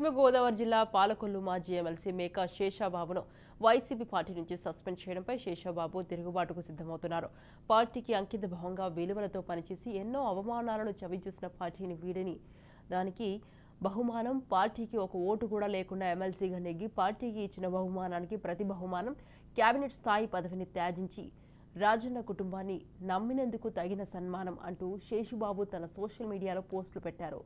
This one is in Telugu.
పశ్చిమ గోదావరి జిల్లా పాలకొల్లు మాజీ ఎమ్మెల్సీ మేకా శేషాబాబును వైసీపీ పార్టీ నుంచి సస్పెండ్ చేయడంపై శేషాబాబు తిరుగుబాటుకు సిద్ధమవుతున్నారు. పార్టీకి అంకిత భావంగా విలువలతో పనిచేసి ఎన్నో అవమానాలను చవిచూసిన పార్టీని వీడని దానికి బహుమానం పార్టీకి ఒక ఓటు కూడా లేకుండా ఎమ్మెల్సీగా నెగ్గి పార్టీకి ఇచ్చిన బహుమానానికి ప్రతి బహుమానం కేబినెట్ స్థాయి పదవిని త్యాజించి రాజన్న కుటుంబాన్ని నమ్మినందుకు తగిన సన్మానం అంటూ శేషుబాబు తన సోషల్ మీడియాలో పోస్టులు పెట్టారు.